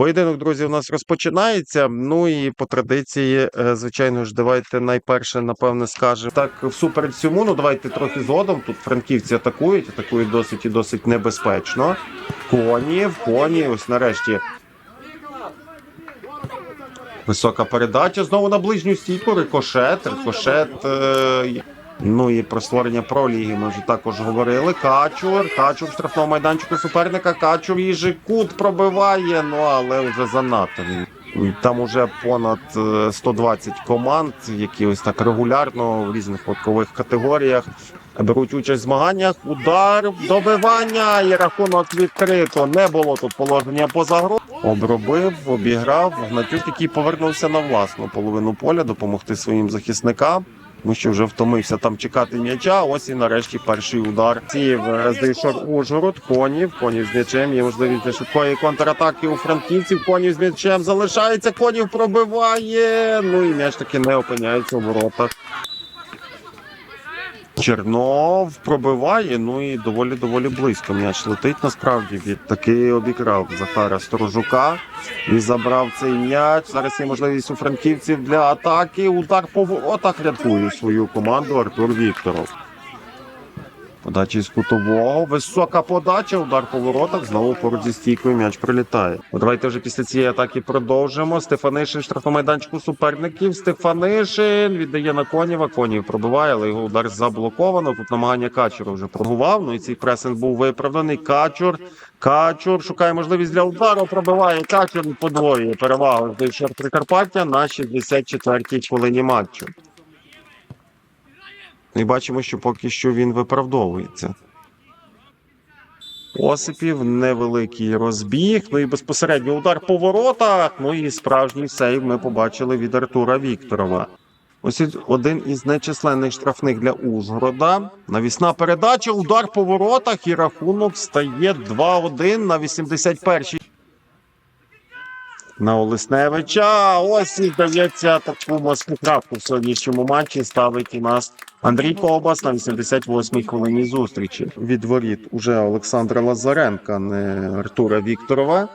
Поєдинок, друзі, у нас розпочинається. Ну і по традиції, е, звичайно ж, давайте найперше, напевне, скажемо так, всупереч цьому, ну давайте трохи згодом. Тут франківці атакують, атакують досить і досить небезпечно. Коні, в коні, ось нарешті. Висока передача. Знову на ближню стійку. Рикошет. Рикошет. Е... Ну і про створення проліги ми вже також говорили. Качур. Качур в штрафному майданчику суперника. Качур їжі кут пробиває. Ну але вже занадто. Він- Там уже понад е, 120 команд, які ось так регулярно в різних ваткових категоріях беруть участь в змаганнях. Удар, добивання і рахунок відкрито. Не було тут положення поза грою. Обробив, обіграв Гнатюк, який повернувся на власну половину поля допомогти своїм захисникам. Тому що вже втомився там чекати м'яча. Ось і нарешті перший удар. Сів Здейшор Ужгород, конів, конів з м'ячем. Є можливість для швидкої контратаки у франківців. Конів з м'ячем залишається. Конів пробиває. Ну і м'яч таки не опиняється у воротах. Чернов пробиває, ну і доволі доволі близько. М'яч летить насправді. Від таки обікрав Захара Сторожука і забрав цей м'яч. Зараз є можливість у франківців для атаки. Удар по воротах рятує свою команду Артур Вікторов. Подача із кутового. Висока подача, удар по воротах. Знову поруч зі стійкою м'яч прилітає. Давайте вже після цієї атаки продовжимо. Стефанишин в штрафному майданчику суперників. Стефанишин віддає на Конєва. Конів пробиває, але його удар заблоковано. Тут намагання Качура вже прогував. Ну і цей пресинг був виправданий. Качур. Качур шукає можливість для удару. Пробиває Качур подвоює перевагу з Прикарпаття на 64-й хвилині матчу. І бачимо, що поки що він виправдовується. Осипів, невеликий розбіг. Ну і безпосередньо удар по воротах. Ну і справжній сейв ми побачили від Артура Вікторова. Ось один із нечисленних штрафних для Ужгорода. Навісна передача, удар по воротах, і рахунок стає 2-1 на 81-й. На Олесневича. Ось і здається таку морську крапку в сьогоднішньому матчі ставить у нас Андрій Ковбас на 88-й хвилині зустрічі. Від воріт уже Олександра Лазаренка, не Артура Вікторова.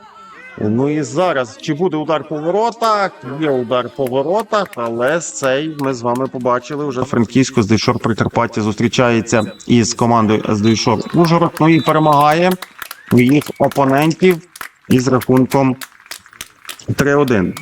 Ну і зараз чи буде удар по воротах? Є удар по воротах, але цей ми з вами побачили вже Франківську Здейшор Прикарпаття зустрічається із командою Здейшор Ужгород. Ну і перемагає їх опонентів із рахунком 3-1.